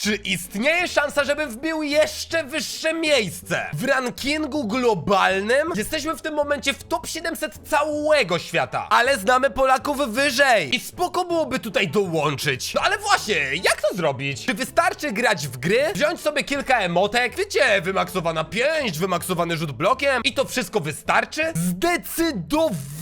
Czy istnieje szansa, żebym wbił jeszcze wyższe miejsce? W rankingu globalnym jesteśmy w tym momencie w top 700 całego świata, ale znamy Polaków wyżej i spoko byłoby tutaj dołączyć. No ale właśnie, jak to zrobić? Czy wystarczy grać w gry, wziąć sobie kilka emotek, wiecie, wymaksowana pięść, wymaksowany rzut blokiem i to wszystko wystarczy? Zdecydowanie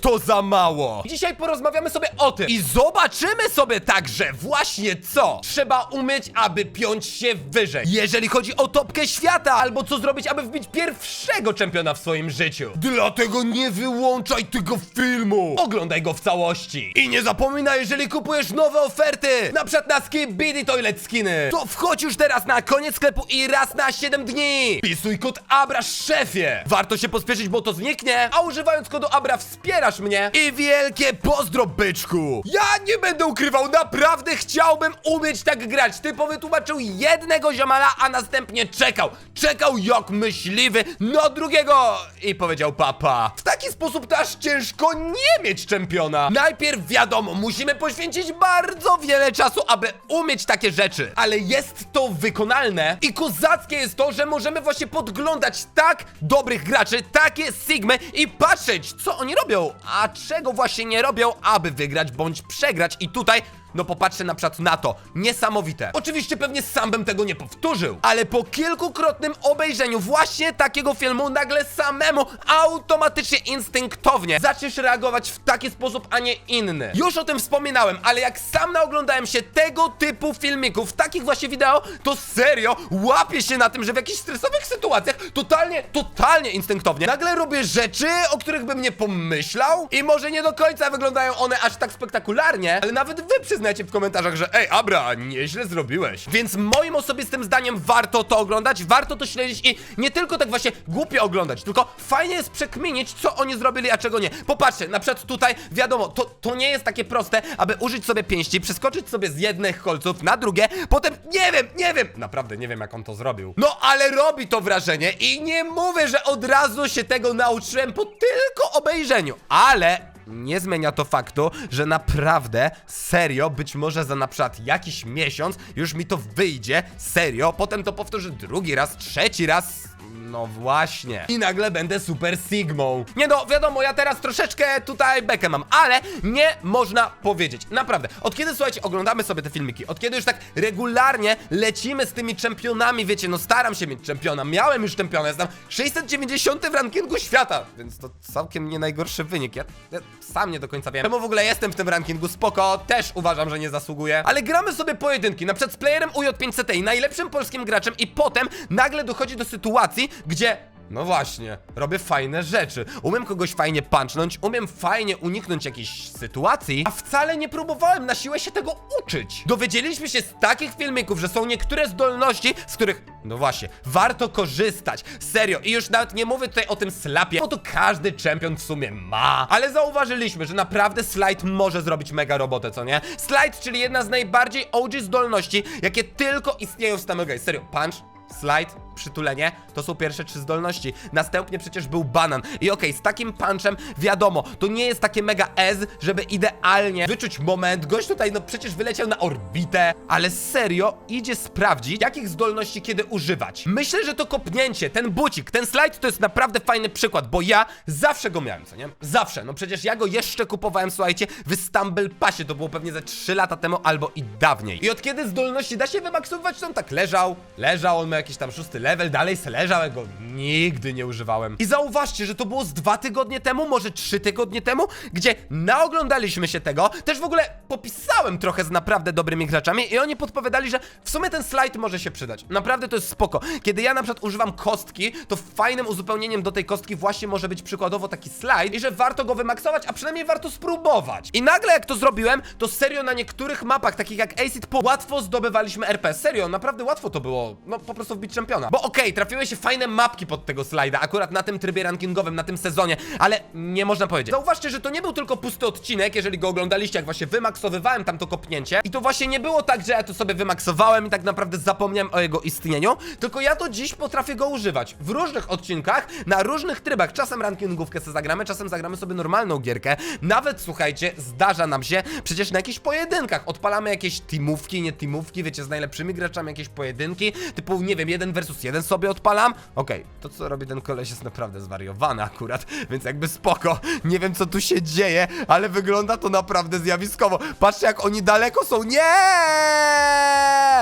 to za mało! Dzisiaj porozmawiamy sobie o tym i zobaczymy sobie także właśnie co trzeba umieć, aby piąć się wyżej. Jeżeli chodzi o topkę świata, albo co zrobić, aby wbić pierwszego czempiona w swoim życiu. Dlatego nie wyłączaj tego filmu! Oglądaj go w całości! I nie zapominaj, jeżeli kupujesz nowe oferty, na przykład na Skibidi Toilet Skiny, to wchodź już teraz na koniec sklepu i raz na 7 dni! Pisuj kod ABRA szefie! Warto się pospieszyć, bo to zniknie, a używając kodu ABRA wspierasz mnie i wielkie pozdro, byczku! Ja nie będę ukrywał, naprawdę chciałbym umieć tak grać. Typo wytłumaczył jednego ziomala, a następnie czekał. Czekał jak myśliwy na drugiego i powiedział papa. W taki sposób to aż ciężko nie mieć czempiona. Najpierw wiadomo, musimy poświęcić bardzo wiele czasu, aby umieć takie rzeczy. Ale jest to wykonalne i kozackie jest to, że możemy właśnie podglądać tak dobrych graczy, takie Sigmy i patrzeć, co oni robią, a czego właśnie nie robią, aby wygrać bądź przegrać. I tutaj no popatrzcie na przykład na to. Niesamowite. Oczywiście pewnie sam bym tego nie powtórzył, ale po kilkukrotnym obejrzeniu właśnie takiego filmu nagle samemu automatycznie, instynktownie zaczniesz reagować w taki sposób, a nie inny. Już o tym wspominałem, ale jak sam naoglądałem się tego typu filmików, takich właśnie wideo, to serio łapię się na tym, że w jakichś stresowych sytuacjach totalnie, totalnie instynktownie nagle robię rzeczy, o których bym nie pomyślał i może nie do końca wyglądają one aż tak spektakularnie, ale nawet wy przyznajcie w komentarzach, że ej, Abra, nieźle zrobiłeś. Więc moim osobistym zdaniem warto to oglądać, warto to śledzić i nie tylko tak właśnie głupio oglądać, tylko fajnie jest przekminić, co oni zrobili, a czego nie. Popatrzcie, na przykład tutaj, wiadomo, to, to nie jest takie proste, aby użyć sobie pięści, przeskoczyć sobie z jednych kolców na drugie, potem, nie wiem, nie wiem, naprawdę nie wiem, jak on to zrobił. No, ale robi to wrażenie i nie mówię, że od razu się tego nauczyłem po tylko obejrzeniu, ale nie zmienia to faktu, że naprawdę, serio, być może za na przykład jakiś miesiąc już mi to wyjdzie, serio, potem to powtórzę drugi raz, trzeci raz. No właśnie. I nagle będę super Sigmą. Nie no, wiadomo, ja teraz troszeczkę tutaj bekę mam, ale nie można powiedzieć. Naprawdę. Od kiedy, słuchajcie, oglądamy sobie te filmiki, od kiedy już tak regularnie lecimy z tymi czempionami, wiecie, no staram się mieć czempiona, miałem już czempiona, jestem 690 w rankingu świata, więc to całkiem nie najgorszy wynik. Ja, ja sam nie do końca wiem. Czemu w ogóle jestem w tym rankingu, spoko, też uważam, że nie zasługuję. Ale gramy sobie pojedynki, na przykład z playerem UJ5CTI, najlepszym polskim graczem i potem nagle dochodzi do sytuacji, gdzie no właśnie, robię fajne rzeczy. Umiem kogoś fajnie punchnąć, umiem fajnie uniknąć jakiejś sytuacji, a wcale nie próbowałem na siłę się tego uczyć. Dowiedzieliśmy się z takich filmików, że są niektóre zdolności, z których, no właśnie, warto korzystać. Serio, i już nawet nie mówię tutaj o tym slapie, bo to każdy czempion w sumie ma. Ale zauważyliśmy, że naprawdę slide może zrobić mega robotę, co nie? Slide, czyli jedna z najbardziej OG zdolności, jakie tylko istnieją w Stamilgate. Serio, punch, Slide, przytulenie, to są pierwsze trzy zdolności. Następnie przecież był banan. I okej, z takim punchem wiadomo, to nie jest takie mega ez, żeby idealnie wyczuć moment. Gość tutaj no przecież wyleciał na orbitę, ale serio idzie sprawdzić, jakich zdolności kiedy używać. Myślę, że to kopnięcie, ten bucik, ten slide to jest naprawdę fajny przykład, bo ja zawsze go miałem, co nie? Zawsze. No przecież ja go jeszcze kupowałem, słuchajcie, w Stumble Passie. To było pewnie ze 3 lata temu albo i dawniej. I od kiedy zdolności da się wymaksować, to on tak leżał, leżał, on ma jakiś tam szósty level, dalej leżał, ja go nigdy nie używałem. I zauważcie, że to było z dwa tygodnie temu, może trzy tygodnie temu, gdzie naoglądaliśmy się tego. Też w ogóle popisałem trochę z naprawdę dobrymi graczami i oni podpowiadali, że w sumie ten slajd może się przydać. Naprawdę to jest spoko. Kiedy ja na przykład używam kostki, to fajnym uzupełnieniem do tej kostki właśnie może być przykładowo taki slajd i że warto go wymaksować, a przynajmniej warto spróbować. I nagle jak to zrobiłem, to serio na niektórych mapach, takich jak Acid Po, łatwo zdobywaliśmy RP. Serio, naprawdę łatwo to było. No po prostu prostu wbić czempiona. Bo okej, trafiły się fajne mapki pod tego slajda, akurat na tym trybie rankingowym, na tym sezonie, ale nie można powiedzieć. Zauważcie, że to nie był tylko pusty odcinek, jeżeli go oglądaliście, jak właśnie wymaksowywałem tam to kopnięcie. I to właśnie nie było tak, że ja to sobie wymaksowałem i tak naprawdę zapomniałem o jego istnieniu, tylko ja to dziś potrafię go używać w różnych odcinkach, na różnych trybach. Czasem rankingówkę sobie zagramy, czasem zagramy sobie normalną gierkę. Nawet, słuchajcie, zdarza nam się przecież na jakichś pojedynkach. Odpalamy jakieś teamówki, nie teamówki, wiecie, z najlepszymi graczami jakieś pojedynki, typu, nie wiem, jeden versus jeden sobie odpalam. Okej, to co robi ten koleś jest naprawdę zwariowany akurat, więc jakby spoko. Nie wiem, co tu się dzieje, ale wygląda to naprawdę zjawiskowo. Patrzcie, jak oni daleko są. Nie!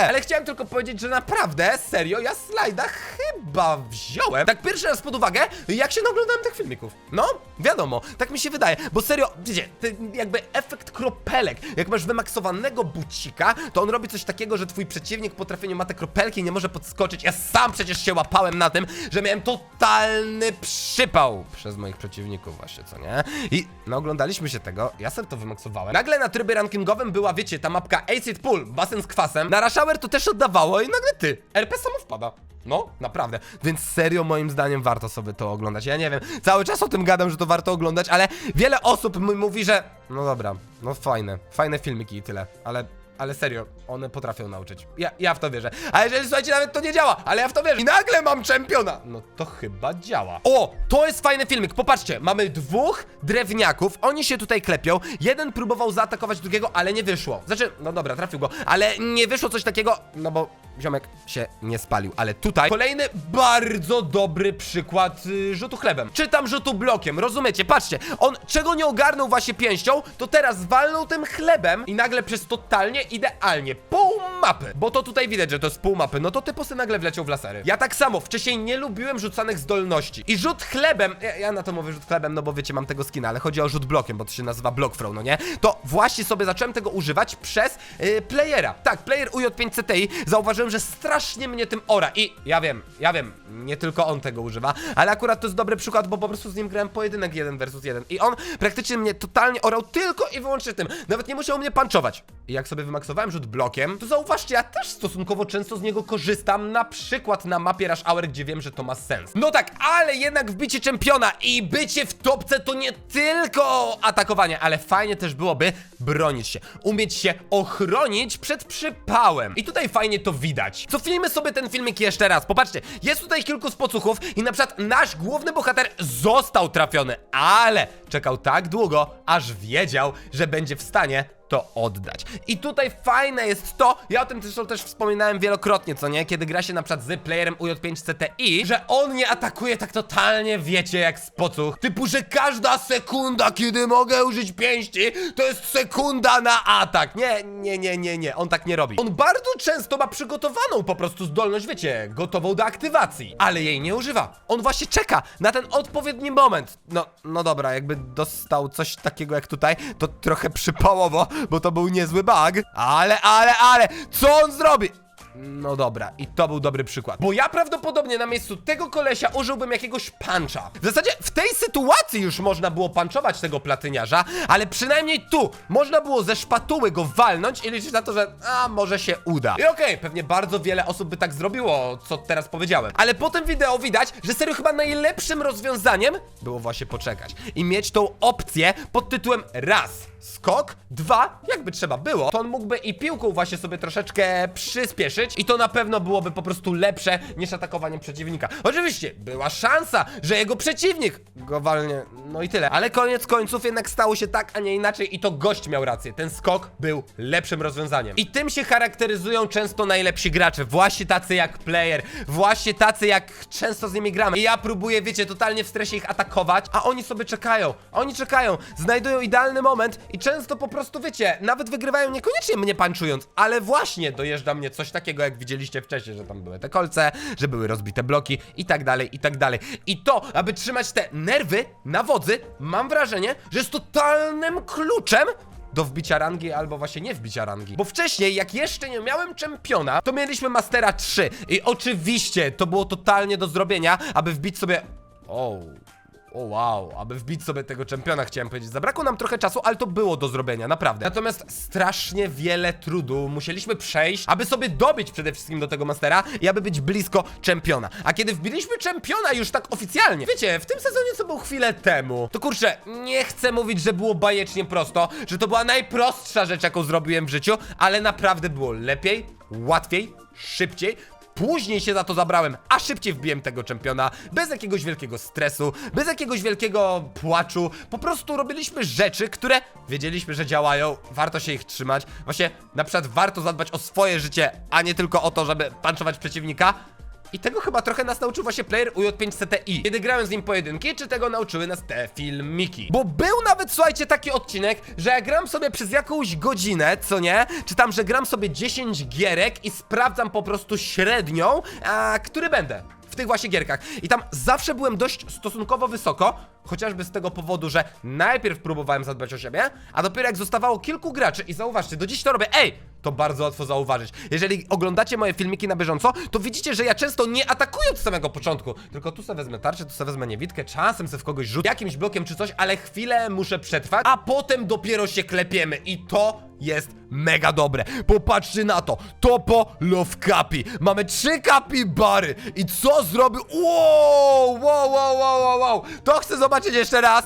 Ale chciałem tylko powiedzieć, że naprawdę, serio, ja slajda chyba wziąłem. Tak pierwszy raz pod uwagę, jak się naglądałem tych filmików. No, wiadomo, tak mi się wydaje, bo serio, wiecie, ten jakby efekt kropelek. Jak masz wymaksowanego bucika, to on robi coś takiego, że twój przeciwnik po trafieniu ma te kropelki i nie może podskoczyć. Ja sam przecież się łapałem na tym, że miałem totalny przypał przez moich przeciwników właśnie, co nie? I no oglądaliśmy się tego, ja sobie to wymaksowałem. Nagle na trybie rankingowym była, wiecie, ta mapka Acid Pool, basen z kwasem. Na Rush Hour to też oddawało i nagle ty, RP samo wpada. No, naprawdę. Więc serio, moim zdaniem, warto sobie to oglądać. Ja nie wiem, cały czas o tym gadam, że to warto oglądać, ale wiele osób mówi, że. No dobra, no fajne, fajne filmiki i tyle, ale. Ale serio, one potrafią nauczyć. Ja, ja w to wierzę. A jeżeli słuchajcie, nawet to nie działa, ale ja w to wierzę. I nagle mam czempiona. No to chyba działa. O, to jest fajny filmik. Popatrzcie, mamy dwóch drewniaków. Oni się tutaj klepią. Jeden próbował zaatakować drugiego, ale nie wyszło. Znaczy, no dobra, trafił go, ale nie wyszło coś takiego, no bo ziomek się nie spalił. Ale tutaj kolejny bardzo dobry przykład y, rzutu chlebem. Czy tam rzutu blokiem, rozumiecie? Patrzcie, on czego nie ogarnął właśnie pięścią, to teraz walnął tym chlebem i nagle przez totalnie idealnie pół mapy. Bo to tutaj widać, że to jest pół mapy. No to typosy nagle wleciał w lasery. Ja tak samo, wcześniej nie lubiłem rzucanych zdolności. I rzut chlebem, ja, ja na to mówię rzut chlebem, no bo wiecie, mam tego skina, ale chodzi o rzut blokiem, bo to się nazywa block throw, no nie? To właśnie sobie zacząłem tego używać przez yy, playera. Tak, player UJ5 CTI zauważyłem, że strasznie mnie tym ora. I ja wiem, ja wiem, nie tylko on tego używa, ale akurat to jest dobry przykład, bo po prostu z nim grałem pojedynek jeden versus jeden. I on praktycznie mnie totalnie orał tylko i wyłącznie tym. Nawet nie musiał mnie punchować. I jak sobie wymaksowałem rzut blokiem, to zauważcie, ja też stosunkowo często z niego korzystam, na przykład na mapie Rush Hour, gdzie wiem, że to ma sens. No tak, ale jednak wbicie czempiona i bycie w topce to nie tylko atakowanie, ale fajnie też byłoby bronić się, umieć się ochronić przed przypałem. I tutaj fajnie to widać. Cofnijmy sobie ten filmik jeszcze raz. Popatrzcie, jest tutaj kilku spocuchów i na przykład nasz główny bohater został trafiony, ale czekał tak długo, aż wiedział, że będzie w stanie to oddać. I tutaj fajne jest to, ja o tym zresztą też wspominałem wielokrotnie, co nie? Kiedy gra się na przykład z playerem UJ5 CTI, że on nie atakuje tak totalnie, wiecie, jak spocuch. Typu, że każda sekunda, kiedy mogę użyć pięści, to jest sekunda na atak. Nie, nie, nie, nie, nie, on tak nie robi. On bardzo często ma przygotowaną po prostu zdolność, wiecie, gotową do aktywacji, ale jej nie używa. On właśnie czeka na ten odpowiedni moment. No, no dobra, jakby dostał coś takiego jak tutaj, to trochę przypałowo, bo to był niezły bug. Ale, ale, ale, co on zrobi? No dobra, i to był dobry przykład. Bo ja prawdopodobnie na miejscu tego kolesia użyłbym jakiegoś puncha. W zasadzie w tej sytuacji już można było punchować tego platyniarza, ale przynajmniej tu można było ze szpatuły go walnąć i liczyć na to, że a może się uda. I okej, pewnie bardzo wiele osób by tak zrobiło, co teraz powiedziałem. Ale po tym wideo widać, że serio chyba najlepszym rozwiązaniem było właśnie poczekać i mieć tą opcję pod tytułem raz skok, dwa, jakby trzeba było, to on mógłby i piłką właśnie sobie troszeczkę przyspieszyć i to na pewno byłoby po prostu lepsze niż atakowanie przeciwnika. Oczywiście, była szansa, że jego przeciwnik go walnie, no i tyle. Ale koniec końców jednak stało się tak, a nie inaczej i to gość miał rację. Ten skok był lepszym rozwiązaniem. I tym się charakteryzują często najlepsi gracze, właśnie tacy jak player, właśnie tacy jak często z nimi gramy. I ja próbuję, wiecie, totalnie w stresie ich atakować, a oni sobie czekają. Oni czekają, znajdują idealny moment i często po prostu, wiecie, nawet wygrywają niekoniecznie mnie panczując, ale właśnie dojeżdża mnie coś takiego, jak widzieliście wcześniej, że tam były te kolce, że były rozbite bloki i tak dalej, i tak dalej. I to, aby trzymać te nerwy na wodzy, mam wrażenie, że jest totalnym kluczem do wbicia rangi albo właśnie nie wbicia rangi. Bo wcześniej, jak jeszcze nie miałem czempiona, to mieliśmy Mastera 3 i oczywiście to było totalnie do zrobienia, aby wbić sobie... O, O wow, aby wbić sobie tego czempiona, chciałem powiedzieć. Zabrakło nam trochę czasu, ale to było do zrobienia, naprawdę. Natomiast strasznie wiele trudu musieliśmy przejść, aby sobie dobić przede wszystkim do tego mastera i aby być blisko czempiona. A kiedy wbiliśmy czempiona już tak oficjalnie, wiecie, w tym sezonie, co był chwilę temu, to kurczę, nie chcę mówić, że było bajecznie prosto, że to była najprostsza rzecz, jaką zrobiłem w życiu, ale naprawdę było lepiej, łatwiej, szybciej. Później się za to zabrałem, a szybciej wbiłem tego czempiona, bez jakiegoś wielkiego stresu, bez jakiegoś wielkiego płaczu. Po prostu robiliśmy rzeczy, które wiedzieliśmy, że działają, warto się ich trzymać. Właśnie, na przykład warto zadbać o swoje życie, a nie tylko o to, żeby punchować przeciwnika. I tego chyba trochę nas nauczył właśnie player UJ5CTI. Kiedy grałem z nim pojedynki, czy tego nauczyły nas te filmiki? Bo był nawet, słuchajcie, taki odcinek, że ja gram sobie przez jakąś godzinę, co nie? Czy tam, że gram sobie 10 gierek i sprawdzam po prostu średnią, a który będę w tych właśnie gierkach. I tam zawsze byłem dość stosunkowo wysoko, chociażby z tego powodu, że najpierw próbowałem zadbać o siebie, a dopiero jak zostawało kilku graczy i zauważcie, do dziś to robię, ej, to bardzo łatwo zauważyć. Jeżeli oglądacie moje filmiki na bieżąco, to widzicie, że ja często nie atakuję od samego początku, tylko tu sobie wezmę tarczę, tu sobie wezmę niewidkę, czasem sobie w kogoś rzucę jakimś blokiem czy coś, ale chwilę muszę przetrwać, a potem dopiero się klepiemy i to jest mega dobre. Popatrzcie na to. Topo Love Capi. Mamy trzy kapibary. I co zrobił? Wow, wow, wow, wow, wow, wow. To chcę zobaczyć jeszcze raz.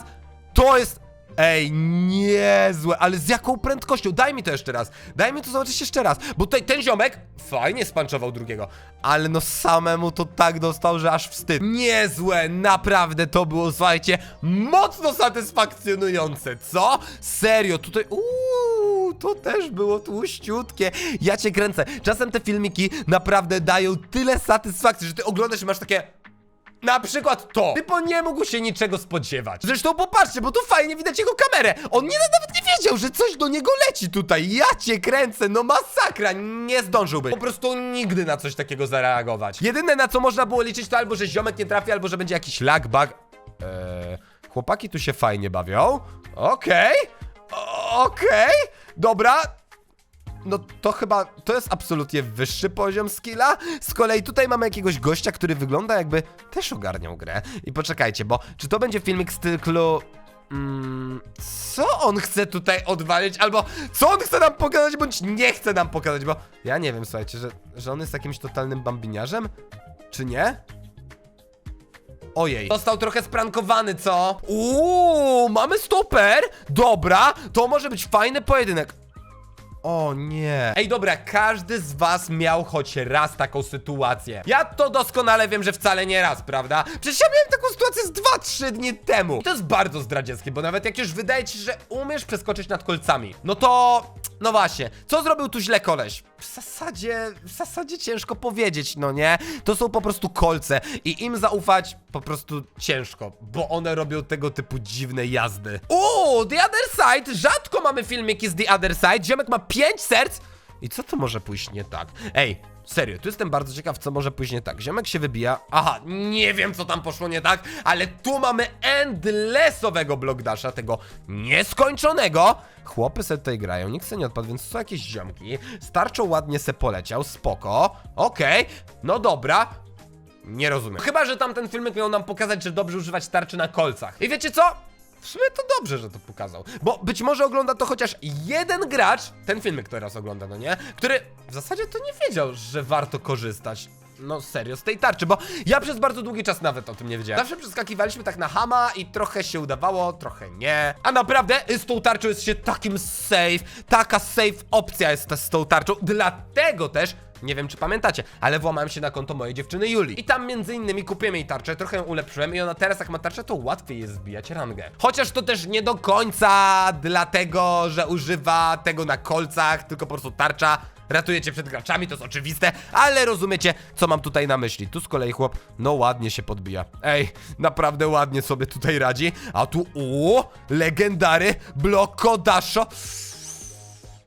To jest... Ej, niezłe, ale z jaką prędkością? Daj mi to jeszcze raz. Daj mi to zobaczyć jeszcze raz. Bo tutaj ten ziomek fajnie spanczował drugiego. Ale no samemu to tak dostał, że aż wstyd. Niezłe, naprawdę to było, słuchajcie, mocno satysfakcjonujące, co? Serio, tutaj... Uuu, to też było tłuściutkie. Ja cię kręcę. Czasem te filmiki naprawdę dają tyle satysfakcji, że ty oglądasz i masz takie... Na przykład to. Typo nie mógł się niczego spodziewać. Zresztą popatrzcie, bo tu fajnie widać jego kamerę. On nie, nawet nie wiedział, że coś do niego leci tutaj. Ja cię kręcę, no masakra. Nie zdążyłby. Po prostu nigdy na coś takiego zareagować. Jedyne na co można było liczyć to albo, że ziomek nie trafi, albo, że będzie jakiś lag, bug. Eee, chłopaki tu się fajnie bawią. Okej. O- Okej. Dobra, no to chyba, to jest absolutnie wyższy poziom skilla. Z kolei tutaj mamy jakiegoś gościa, który wygląda jakby też ogarniał grę. I poczekajcie, bo czy to będzie filmik z cyklu... Mm, co on chce tutaj odwalić, albo co on chce nam pokazać, bądź nie chce nam pokazać, bo ja nie wiem, słuchajcie, że, że on jest jakimś totalnym bambiniarzem, czy nie? Ojej. Został trochę sprankowany, co? Uuu, mamy stoper! Dobra, to może być fajny pojedynek. O nie. Ej, dobra, każdy z was miał choć raz taką sytuację. Ja to doskonale wiem, że wcale nie raz, prawda? Przecież ja miałem taką sytuację z 2-3 dni temu. I to jest bardzo zdradzieckie, bo nawet jak już wydaje ci że umiesz przeskoczyć nad kolcami, no to... No właśnie, co zrobił tu źle koleś? W zasadzie, w zasadzie ciężko powiedzieć, no nie? To są po prostu kolce i im zaufać po prostu ciężko, bo one robią tego typu dziwne jazdy. Uuu, The Other Side! Rzadko mamy filmiki z The Other Side. Ziomek ma 5 serc. I co to może pójść nie tak? Ej, serio, tu jestem bardzo ciekaw, co może pójść nie tak. Ziomek się wybija. Aha, nie wiem, co tam poszło nie tak, ale tu mamy endlessowego blockdasha, tego nieskończonego. Chłopy se tutaj grają, nikt se nie odpadł, więc są jakieś ziomki. Starczo ładnie se poleciał, spoko. Okej, no dobra. Nie rozumiem. Chyba, że tamten filmik miał nam pokazać, że dobrze używać tarczy na kolcach. I wiecie co? W sumie to dobrze, że to pokazał. Bo być może ogląda to chociaż jeden gracz, ten filmik teraz ogląda, no nie? Który w zasadzie to nie wiedział, że warto korzystać. No serio, z tej tarczy, bo ja przez bardzo długi czas nawet o tym nie wiedziałem. Zawsze przeskakiwaliśmy tak na hama i trochę się udawało, trochę nie. A naprawdę z tą tarczą jest się takim safe, taka safe opcja jest z tą tarczą, dlatego też nie wiem, czy pamiętacie, ale włamałem się na konto mojej dziewczyny Julii. I tam między innymi kupiłem jej tarczę, trochę ją ulepszyłem i ona teraz jak ma tarczę, to łatwiej jest zbijać rangę. Chociaż to też nie do końca dlatego, że używa tego na kolcach, tylko po prostu tarcza ratuje cię przed graczami, to jest oczywiste, ale rozumiecie, co mam tutaj na myśli. Tu z kolei chłop, no ładnie się podbija. Ej, naprawdę ładnie sobie tutaj radzi. A tu, o, legendary, blokodaszo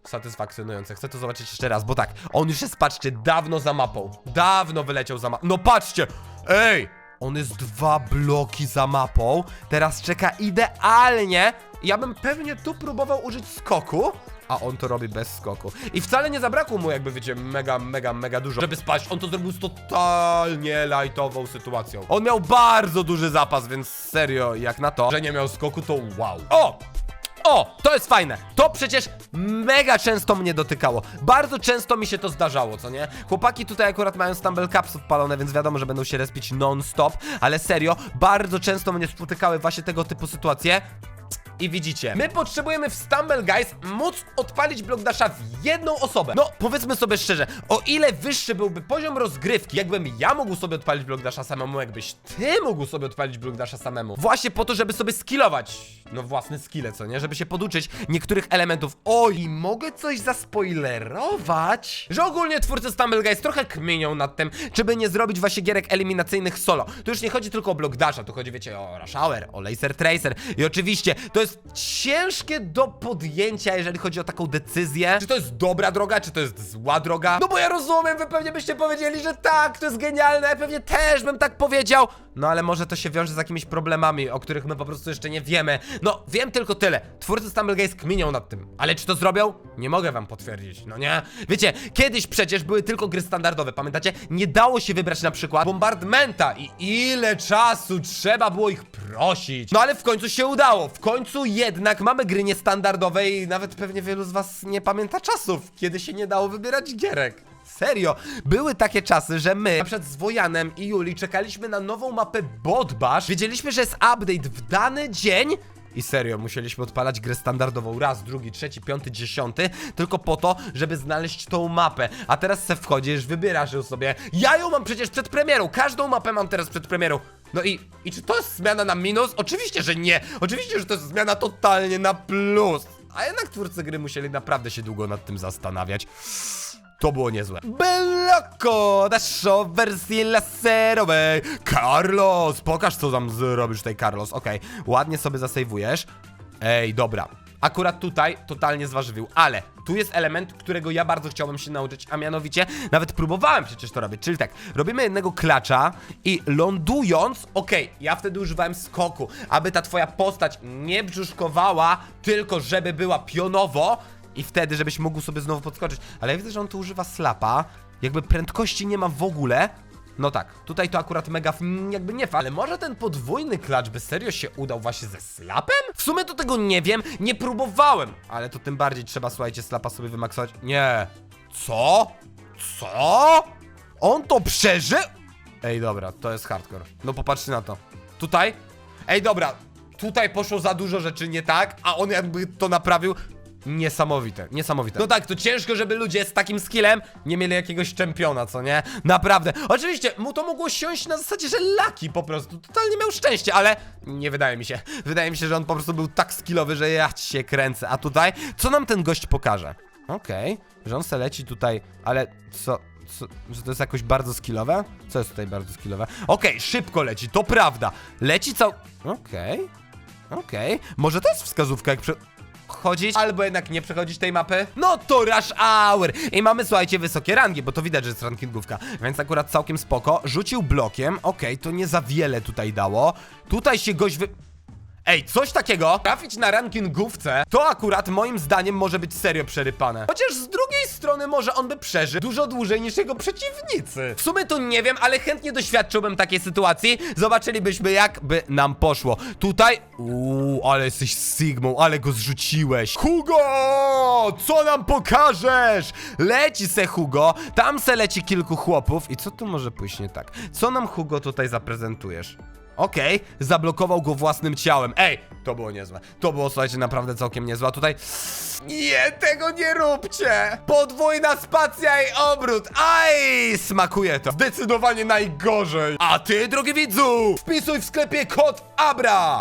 satysfakcjonujące. Chcę to zobaczyć jeszcze raz, bo tak, on już jest, patrzcie, dawno za mapą. Dawno wyleciał za mapą. No patrzcie! Ej! On jest dwa bloki za mapą. Teraz czeka idealnie. Ja bym pewnie tu próbował użyć skoku. a on to robi bez skoku. I wcale nie zabrakło mu jakby, wiecie, mega, mega, mega dużo, żeby spać. On to zrobił z totalnie lajtową sytuacją. On miał bardzo duży zapas, więc serio, jak na to, że nie miał skoku, to wow. O! O, to jest fajne. To przecież mega często mnie dotykało. Bardzo często mi się to zdarzało, co nie? Chłopaki tutaj akurat mają stumble capsy wpalone, więc wiadomo, że będą się respić non-stop, ale serio, bardzo często mnie spotykały właśnie tego typu sytuacje. I widzicie, my potrzebujemy w Stumble Guys móc odpalić Block Dasha w jedną osobę. No, powiedzmy sobie szczerze, o ile wyższy byłby poziom rozgrywki, jakbym ja mógł sobie odpalić Dasha samemu, jakbyś ty mógł sobie odpalić Dasha samemu. Właśnie po to, żeby sobie skillować, no własne skille, co nie? Żeby się poduczyć niektórych elementów. Oj, mogę coś zaspoilerować? Że ogólnie twórcy Stumble Guys trochę kmienią nad tym, żeby nie zrobić właśnie gierek eliminacyjnych solo. Tu już nie chodzi tylko o Block Dasha, tu chodzi, wiecie, o Rush Hour, o Laser Tracer i oczywiście to jest ciężkie do podjęcia, jeżeli chodzi o taką decyzję. Czy to jest dobra droga, czy to jest zła droga? No bo ja rozumiem, wy pewnie byście powiedzieli, że tak, to jest genialne, ja pewnie też bym tak powiedział. No ale może to się wiąże z jakimiś problemami, o których my po prostu jeszcze nie wiemy. No, wiem tylko tyle. Twórcy Stumble Guys kminią nad tym. Ale czy to zrobią? Nie mogę wam potwierdzić, no nie? Wiecie, kiedyś przecież były tylko gry standardowe, pamiętacie? Nie dało się wybrać na przykład Bombardmenta i ile czasu trzeba było ich prosić. No ale w końcu się udało. W końcu jednak mamy gry niestandardowe i nawet pewnie wielu z was nie pamięta czasów, kiedy się nie dało wybierać gierek. Serio, były takie czasy, że my, na przykład z Wojanem i Juli, czekaliśmy na nową mapę Bodbash, wiedzieliśmy, że jest update w dany dzień i serio, musieliśmy odpalać grę standardową raz, drugi, trzeci, piąty, dziesiąty, tylko po to, żeby znaleźć tą mapę. A teraz se wchodzisz, wybierasz ją sobie. Ja ją mam przecież przed premierą, każdą mapę mam teraz przed premierą. No i, i czy to jest zmiana na minus? Oczywiście, że nie. Oczywiście, że to jest zmiana totalnie na plus. A jednak twórcy gry musieli naprawdę się długo nad tym zastanawiać. To było niezłe. Beloko, Dasho w wersji laserowej. Carlos, pokaż co tam zrobisz tutaj, Carlos. Okej, ładnie sobie zasejwujesz. Ej, dobra. Akurat tutaj totalnie zważywił, ale tu jest element, którego ja bardzo chciałbym się nauczyć, a mianowicie nawet próbowałem przecież to robić, czyli tak, robimy jednego klacza i lądując, okej, ja wtedy używałem skoku, aby ta twoja postać nie brzuszkowała, tylko żeby była pionowo, i wtedy, żebyś mógł sobie znowu podskoczyć. Ale ja widzę, że on tu używa slapa. Jakby prędkości nie ma w ogóle. No tak, tutaj to akurat mega jakby nie fa, ale może ten podwójny klacz by serio się udał właśnie ze slapem? W sumie to tego nie wiem, nie próbowałem, ale to tym bardziej trzeba, słuchajcie, slapa sobie wymaksować. Nie. Co? Co? On to przeżył? Ej, dobra, to jest hardcore. No popatrzcie na to. Tutaj? Ej, dobra, tutaj poszło za dużo rzeczy nie tak, a on jakby to naprawił. Niesamowite, niesamowite. No tak, to ciężko, żeby ludzie z takim skillem nie mieli jakiegoś czempiona, co nie? Naprawdę. Oczywiście, mu to mogło siąść na zasadzie, że laki po prostu. Totalnie miał szczęście, ale nie wydaje mi się. Wydaje mi się, że on po prostu był tak skillowy, że ja się kręcę. A tutaj, co nam ten gość pokaże? Okej, że on se leci tutaj, ale co... Co, że to jest jakoś bardzo skillowe? Co jest tutaj bardzo skillowe? Okej, szybko leci, to prawda. Leci cał... Okej. Okej. Może to jest wskazówka, jak prze... Chodzić, albo jednak nie przechodzić tej mapy? No to Rush Hour! I mamy, słuchajcie, wysokie rangi, bo to widać, że jest rankingówka. Więc akurat całkiem spoko. Rzucił blokiem, okej, to nie za wiele tutaj dało. Tutaj się gość wy... Ej, coś takiego, trafić na rankingówce, to akurat moim zdaniem może być serio przerypane. Chociaż z drugiej strony może on by przeżył dużo dłużej niż jego przeciwnicy. W sumie to nie wiem, ale chętnie doświadczyłbym takiej sytuacji. Zobaczylibyśmy jak by nam poszło. Tutaj, uuu, ale jesteś Sigmą, ale go zrzuciłeś. Hugo, co nam pokażesz? Leci se Hugo, tam se leci kilku chłopów i co tu może pójść nie tak? Co nam Hugo tutaj zaprezentujesz? Okej, zablokował go własnym ciałem. Ej, to było niezłe. To było, słuchajcie, naprawdę całkiem niezłe. A tutaj... Nie, tego nie róbcie! Podwójna spacja i obrót! Aj, smakuje to. Zdecydowanie najgorzej. A ty, drogi widzu, wpisuj w sklepie kod ABRA!